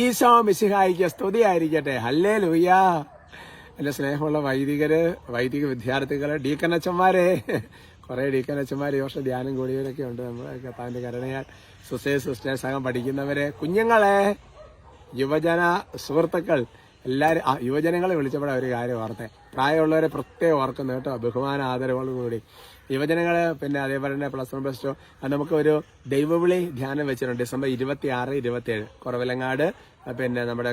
ഈശോ മിശിഹായിക്ക് സ്തുതിയായിരിക്കട്ടെ. ഹല്ലേ ലൂയ്യ എന്റെ സ്നേഹമുള്ള വൈദികര് വൈദിക വിദ്യാർത്ഥികൾ ഡീക്കനച്ചന്മാരെ. കുറെ ഡീക്കനച്ചന്മാർ ഈ വർഷം ധ്യാനം കൂടിയവരൊക്കെ ഉണ്ട്. നമ്മുടെ താന്റെ കരുണയാൽ സുസേ സഹം പഠിക്കുന്നവരെ കുഞ്ഞുങ്ങളെ യുവജന സുഹൃത്തുക്കൾ എല്ലാവരും യുവജനങ്ങളെ വിളിച്ചപ്പോഴാണ് ഒരു കാര്യം ഓർത്തെ. പ്രായമുള്ളവരെ പ്രത്യേകം ഓർക്കുന്നു കേട്ടോ. ബഹുമാന ആദരവോടുകൂടി യുവജനങ്ങൾ പിന്നെ അതേപോലെ തന്നെ പ്ലസ് വൺ പ്ലസ് ടു നമുക്ക് ഒരു ദൈവവിളി ധ്യാനം വെച്ചിട്ടുണ്ട്. ഡിസംബർ ഇരുപത്തി ആറ് ഇരുപത്തി ഏഴ് കുറവിലങ്ങാട് പിന്നെ നമ്മുടെ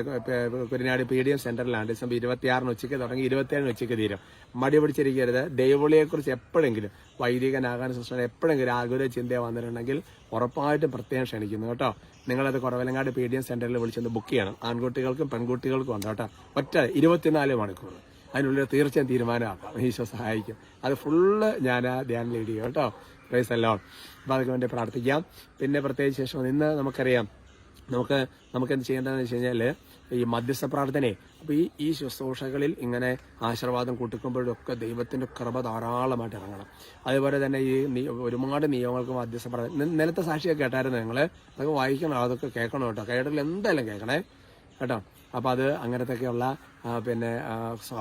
കുരിനാട് പി ഡി എം സെന്ററിലാണ് ഡിസംബർ ഇരുപത്തിയാറിന് ഉച്ചയ്ക്ക് തുടങ്ങി ഇരുപത്തിയേഴിന് ഉച്ചയ്ക്ക് തീരും. മടി പിടിച്ചിരിക്കരുത്. ദൈവവിളിയെക്കുറിച്ച് എപ്പോഴെങ്കിലും വൈദികനാകാൻ സൃഷ്ടം എപ്പോഴെങ്കിലും ആകുല ചിന്തയെ വന്നിട്ടുണ്ടെങ്കിൽ ഉറപ്പായിട്ടും പ്രത്യേകം ക്ഷണിക്കുന്നു കേട്ടോ. നിങ്ങളത് കുറവലങ്ങാട് പി ഡി എം സെന്ററിൽ വിളിച്ചൊന്ന് ബുക്ക് ചെയ്യണം. ആൺകുട്ടികൾക്കും പെൺകുട്ടികൾക്കും ഉണ്ട് കേട്ടോ. ഒറ്റ ഇരുപത്തിനാല് മണിക്കൂർ അതിനുള്ളിൽ തീർച്ചയായും തീരുമാനമാക്കാം. ഈശോ സഹായിക്കും. അത് ഫുള്ള് ഞാൻ ധ്യാനം ലീഡ് ചെയ്യും കേട്ടോ. പ്രൈസ് അല്ലോ അപ്പോൾ അതൊക്കെ വേണ്ടി പ്രാർത്ഥിക്കാം. പിന്നെ പ്രത്യേകിച്ച് ശേഷം ഇന്ന് നമുക്കറിയാം നമുക്ക് നമുക്ക് എന്ത് ചെയ്യേണ്ടതെന്ന് വെച്ച് കഴിഞ്ഞാൽ ഈ മധ്യസ്ഥ പ്രാർത്ഥനയെ അപ്പോൾ ഈ ഈ ശുശ്രൂഷകളിൽ ഇങ്ങനെ ആശീർവാദം കൊടുക്കുമ്പോഴൊക്കെ ദൈവത്തിന്റെ കൃപ ധാരാളമായിട്ട് ഇറങ്ങണം. അതുപോലെ തന്നെ ഈ ഒരുപാട് നിയമങ്ങൾക്ക് മധ്യസ്ഥ പ്രാർത്ഥന. നിലത്തെ സാക്ഷിയൊക്കെ കേട്ടായിരുന്നു നിങ്ങൾ അതൊക്കെ വായിക്കണം അതൊക്കെ കേൾക്കണം കേട്ടോ. കേട്ടിൽ എന്തായാലും കേൾക്കണേ. കേട്ടോ. അപ്പോൾ അത് അങ്ങനത്തെയൊക്കെയുള്ള പിന്നെ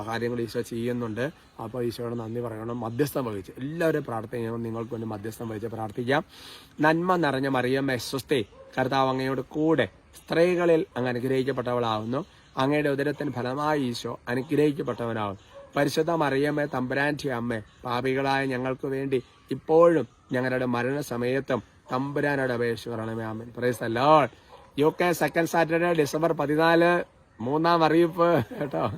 കാര്യങ്ങൾ ഈശോ ചെയ്യുന്നുണ്ട്. അപ്പോൾ ഈശോയോട് നന്ദി പറയണം. മധ്യസ്ഥം വഹിച്ച് എല്ലാവരും പ്രാർത്ഥിക്കണം. നിങ്ങൾക്ക് വേണ്ടി മധ്യസ്ഥം വഹിച്ച് പ്രാർത്ഥിക്കാം. നന്മ നിറഞ്ഞ മറിയമ്മ സ്വസ്തി കർത്താവ് അങ്ങയോട് കൂടെ സ്ത്രീകളിൽ അങ്ങ് അനുഗ്രഹിക്കപ്പെട്ടവളാവുന്നു. അങ്ങയുടെ ഉദരത്തിന് ഫലമായി ഈശോ അനുഗ്രഹിക്കപ്പെട്ടവനാവും. പരിശുദ്ധ മറിയമ്മേ തമ്പുരാന്റെ അമ്മ പാപികളായ ഞങ്ങൾക്ക് വേണ്ടി ഇപ്പോഴും ഞങ്ങളുടെ മരണസമയത്തും തമ്പുരാനോട് അപേക്ഷ പറയണമേ ആമൻ. പ്രൈസ് അല്ലോ U K second Saturday December പതിനാല്. മൂന്നാം അറിയിപ്പ് കേട്ടോ.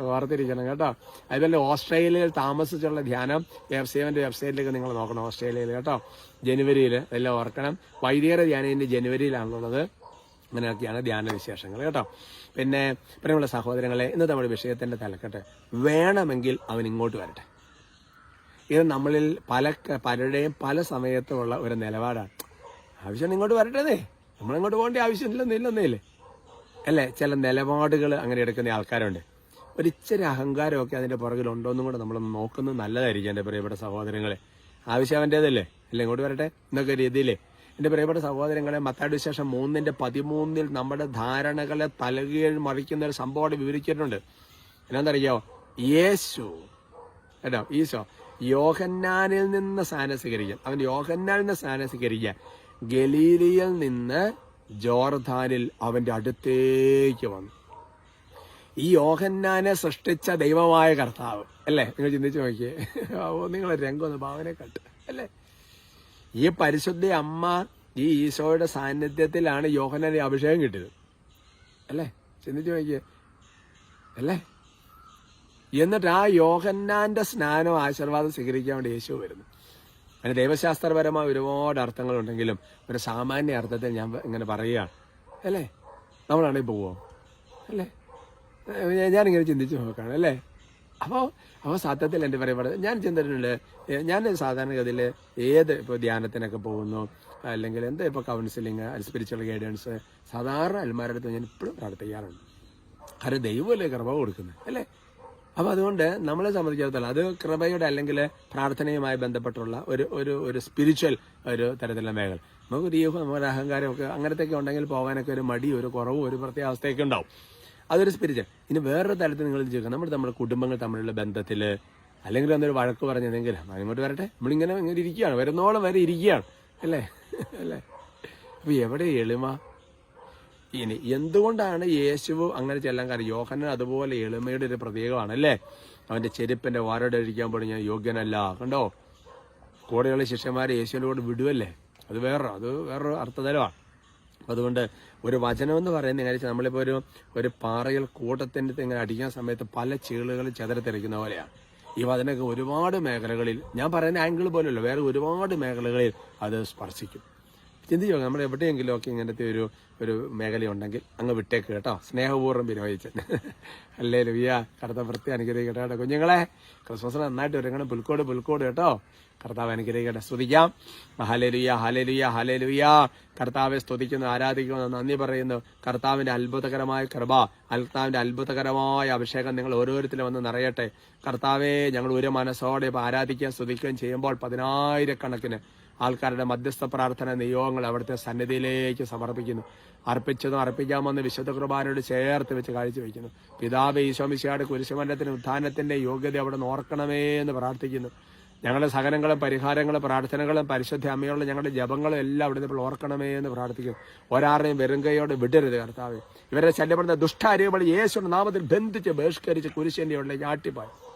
ഓർത്തിരിക്കണം കേട്ടോ. അതുപോലെ ഓസ്ട്രേലിയയിൽ താമസിച്ചുള്ള ധ്യാനം എഫ് സി എവന്റെ വെബ്സൈറ്റിലേക്ക് നിങ്ങൾ നോക്കണം ഓസ്ട്രേലിയയിൽ കേട്ടോ. ജനുവരിയിൽ എല്ലാം ഓർക്കണം. വൈദികര ധ്യാനം ഇതിന്റെ ജനുവരിയിലാണുള്ളത്. അങ്ങനെയൊക്കെയാണ് ധ്യാന വിശേഷങ്ങൾ കേട്ടോ. പിന്നെ പ്രിയമുള്ള സഹോദരങ്ങളെ ഇന്ന് നമ്മുടെ വിഷയത്തിന്റെ തലക്കെട്ട്. വേണമെങ്കിൽ അവൻ ഇങ്ങോട്ട് വരട്ടെ. ഇത് നമ്മളിൽ പല പലരുടെയും പല സമയത്തുമുള്ള ഒരു നിലപാടാണ്. ആവശ്യം ഇങ്ങോട്ട് വരട്ടേന്നേ. നമ്മളിങ്ങോട്ട് പോകേണ്ട ആവശ്യമില്ലെന്നില്ലെന്നേലേ അല്ലേ ചില നിലപാടുകൾ അങ്ങനെ എടുക്കുന്ന ആൾക്കാരുണ്ട്. ഒരു ഇച്ചിരി അഹങ്കാരമൊക്കെ അതിന്റെ പുറകിലുണ്ടോ എന്നും കൂടെ നമ്മൾ നോക്കുന്നത് നല്ലതായിരിക്കും എന്റെ പ്രിയപ്പെട്ട സഹോദരങ്ങളെ. ആവശ്യം അവന്റേതല്ലേ? അല്ലേ ഇങ്ങോട്ട് വരട്ടെ? എന്നൊക്കെ രീതിയിലേ. എന്റെ പ്രിയപ്പെട്ട സഹോദരങ്ങളെ മത്താട് വിശേഷം മൂന്നിന്റെ പതിമൂന്നിൽ നമ്മുടെ ധാരണകളെ തലകീഴ് മറിക്കുന്ന ഒരു സംഭവം വിവരിച്ചിട്ടുണ്ട്. എന്നാന്നറിയോ യേശു. കേട്ടോ? ഈശോ. യോഹന്നാനിൽ നിന്ന് സ്ഥാനം സ്വീകരിക്കാൻ അവൻ യോഹന്നാനിൽ നിന്ന് സ്ഥാനം സ്വീകരിക്കാൻ ഗലീലിയിൽ നിന്ന് ജോർദാനിൽ അവന്റെ അടുത്തേക്ക് വന്നു. ഈ യോഹന്നാനെ സൃഷ്ടിച്ച ദൈവമായ കർത്താവ് അല്ലേ? നിങ്ങൾ ചിന്തിച്ചു നോക്കിയേ. നിങ്ങളെ നിങ്ങൾ രംഗം ഒന്ന് ഭാവനെ കട്ട് അല്ലേ? ഈ പരിശുദ്ധ അമ്മ ഈ ഈശോയുടെ സാന്നിധ്യത്തിലാണ് യോഹന്നാനെ അഭിഷേകം കിട്ടിയത് അല്ലേ? ചിന്തിച്ചു നോക്കിയേ അല്ലേ? എന്നിട്ട് ആ യോഹന്നാന്റെ സ്നാനം ആശീർവാദം സ്വീകരിക്കാൻ വേണ്ടി യേശു വരുന്നു. അതിന് ദൈവശാസ്ത്രപരമായ ഒരുപാട് അർത്ഥങ്ങളുണ്ടെങ്കിലും ഒരു സാമാന്യ അർത്ഥത്തിൽ ഞാൻ ഇങ്ങനെ പറയുകയാണ്. അല്ലേ? നമ്മളാണെങ്കിൽ പോവോ? അല്ലേ? ഞാനിങ്ങനെ ചിന്തിച്ച് നോക്കുകയാണ് അല്ലേ? അപ്പോൾ അപ്പോൾ സത്യത്തിൽ എന്റെ പറയപ്പെടുന്നത് ഞാൻ ചിന്തിച്ചിട്ടുണ്ട് ഞാൻ സാധാരണഗതിയിൽ ഏത് ഇപ്പോൾ ധ്യാനത്തിനൊക്കെ പോകുന്നു അല്ലെങ്കിൽ എന്താ ഇപ്പോൾ കൗൺസിലിങ് സ്പിരിച്വൽ ഗൈഡൻസ് സാധാരണ അൽമാരുടെ അടുത്ത് ഞാൻ ഇപ്പോഴും പ്രാർത്ഥിക്കാറുണ്ട്. കാരണം ദൈവമല്ലേ കൃപ കൊടുക്കുന്നത് അല്ലേ? അപ്പൊ അതുകൊണ്ട് നമ്മളെ സംബന്ധിച്ചിടത്തോളം അത് കൃപയുടെ അല്ലെങ്കിൽ പ്രാർത്ഥനയുമായി ബന്ധപ്പെട്ടുള്ള ഒരു ഒരു ഒരു സ്പിരിച്വൽ ഒരു തരത്തിലുള്ള മേഖല. നമുക്ക് ഒരു ഈഹോ ഒരു അഹങ്കാരമൊക്കെ അങ്ങനത്തെയൊക്കെ ഉണ്ടെങ്കിൽ പോകാനൊക്കെ ഒരു മടി ഒരു കുറവ് ഒരു പ്രത്യേക അവസ്ഥയൊക്കെ ഉണ്ടാവും. അതൊരു സ്പിരിച്വൽ ഇനി വേറൊരു തരത്തിൽ നിങ്ങൾ ചോദിക്കുക നമ്മുടെ നമ്മുടെ കുടുംബങ്ങൾ തമ്മിലുള്ള ബന്ധത്തിൽ അല്ലെങ്കിൽ അന്നൊരു വഴക്ക് പറഞ്ഞതെങ്കിൽ അങ്ങോട്ട് വരട്ടെ. നമ്മളിങ്ങനെ ഇങ്ങനെ ഇരിക്കുകയാണ്. വരുന്നോളം വരെ ഇരിക്കുകയാണ്. അല്ലേ? അല്ലേ? അപ്പൊ എവിടെ എളിമ? ഇനി എന്തുകൊണ്ടാണ് യേശുവ് അങ്ങനെ ചെല്ലാൻ കാര്യം യോഹനൻ അതുപോലെ എളിമയുടെ ഒരു പ്രതീകമാണ് അല്ലേ അവന്റെ ചെരുപ്പിന്റെ വാരയുടെ അഴിക്കാൻ പോലും ഞാൻ യോഗ്യനല്ല. കണ്ടോ? കൂടെയുള്ള ശിഷ്യന്മാരെ യേശുവിന്റെ കൂടെ വിടുവല്ലേ? അത് വേറെ അത് വേറൊരു അർത്ഥതലമാണ് അതുകൊണ്ട് ഒരു വചനം എന്ന് പറയുന്നത് എങ്ങനെ വെച്ചാൽ നമ്മളിപ്പോ ഒരു ഒരു പാറയിൽ കൂട്ടത്തിന്റെ ഇങ്ങനെ അടിക്കുന്ന സമയത്ത് പല ചീളുകൾ ചെതറത്തെറിക്കുന്ന പോലെയാണ്. ഈ വചനമൊക്കെ ഒരുപാട് മേഖലകളിൽ ഞാൻ പറയുന്ന ആംഗിൾ പോലെയല്ല വേറെ ഒരുപാട് മേഖലകളിൽ അത് സ്പർശിക്കും. ചിന്തിച്ചു നോക്കാം നമ്മൾ എവിടെയെങ്കിലും ഒക്കെ ഇങ്ങനത്തെ ഒരു ഒരു മേഖലയുണ്ടെങ്കിൽ അങ്ങ് വിട്ടേക്ക് കേട്ടോ. സ്നേഹപൂർവം വിനോദിച്ചൻ അല്ലേ ലുയ്യ കറുത്ത വൃത്തി അനുഗ്രഹിക്കട്ടെ കേട്ടോ. കുഞ്ഞുങ്ങളെ ക്രിസ്മസിന് നന്നായിട്ട് ഒരുങ്ങണം. പുൽക്കോട് പുൽക്കോട് കേട്ടോ. കർത്താവ് അനുഗ്രഹിക്കട്ടെ. സ്തുതിക്കാം. ഹലലുയ ഹലലുയ ഹലലുയ കർത്താവെ സ്തുതിക്കുന്നു ആരാധിക്കുന്നു നന്ദി പറയുന്നു. കർത്താവിന്റെ അത്ഭുതകരമായ കൃപ കർത്താവിന്റെ അത്ഭുതകരമായ അഭിഷേകം നിങ്ങൾ ഓരോരുത്തരും വന്ന് നിറയട്ടെ. കർത്താവെ ഞങ്ങൾ ഒരു മനസ്സോടെ ആരാധിക്കുകയും സ്തുതിക്കുകയും ചെയ്യുമ്പോൾ പതിനായിരക്കണക്കിന് ആൾക്കാരുടെ മധ്യസ്ഥ പ്രാർത്ഥന നിയോഗങ്ങൾ അവിടുത്തെ സന്നിധിയിലേക്ക് സമർപ്പിക്കുന്നു. അർപ്പിച്ചതും അർപ്പിക്കാമെന്ന് വിശുദ്ധ കുർബാനയോട് ചേർത്ത് വെച്ച് കാഴ്ചവെക്കുന്നു പിതാവ് ഈശോമിശയുടെ കുരിശുമരണത്തിന് ഉത്ഥാനത്തിന്റെ യോഗ്യത അവിടെ ഓർക്കണമേ എന്ന് പ്രാർത്ഥിക്കുന്നു. ഞങ്ങളുടെ സഹനങ്ങളും പരിഹാരങ്ങളും പ്രാർത്ഥനകളും പരിശുദ്ധ അമ്മയുള്ള ഞങ്ങളുടെ ജപങ്ങളും എല്ലാം അവിടുന്ന് ഇപ്പോൾ ഓർക്കണമേ എന്ന് പ്രാർത്ഥിക്കുന്നു. ഒരാളെയും വെറുങ്കയോട് വിടരുത് കർത്താവ്. ഇവരെ ശല്യപ്പെടുന്ന ദുഷ്ടാരികൾ യേശുവിന്റെ നാമത്തിൽ ബന്ധിച്ച് ബഹിഷ്കരിച്ച് കുരിശിന്റെ ഉള്ളിലേക്ക് ആട്ടിപ്പായി.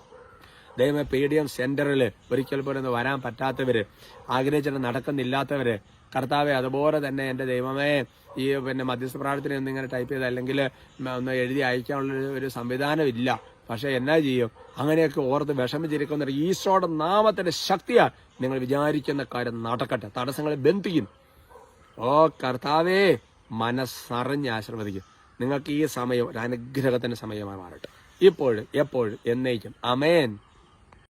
ദൈവമേ പി ഡി എം സെന്ററിൽ ഒരിക്കൽ പോലും വരാൻ പറ്റാത്തവര് ആഗ്രഹിച്ചിട്ട് നടക്കുന്നില്ലാത്തവര് കർത്താവെ അതുപോലെ തന്നെ എന്റെ ദൈവമേ ഈ പിന്നെ മധ്യസ്ഥ പ്രാർത്ഥന ഒന്നിങ്ങനെ ടൈപ്പ് ചെയ്ത് അല്ലെങ്കിൽ ഒന്ന് എഴുതി അയക്കാനുള്ള ഒരു- സംവിധാനമില്ല. പക്ഷെ എന്നാ ചെയ്യും? അങ്ങനെയൊക്കെ ഓർത്ത് വിഷമിച്ചിരിക്കുന്ന ഈശോയുടെ നാമത്തിന്റെ ശക്തിയാ നിങ്ങൾ വിചാരിക്കുന്ന കാര്യം നടക്കട്ടെ. തടസ്സങ്ങളെ ബന്ധിക്കും. ഓ കർത്താവേ മനസ്സറിഞ്ഞ് ആശീർവദിക്കും. നിങ്ങൾക്ക് ഈ സമയം ഒരു അനുഗ്രഹത്തിന്റെ സമയമായി മാറട്ടെ. ഇപ്പോഴും എപ്പോഴും എന്നേക്കും. അമേൻ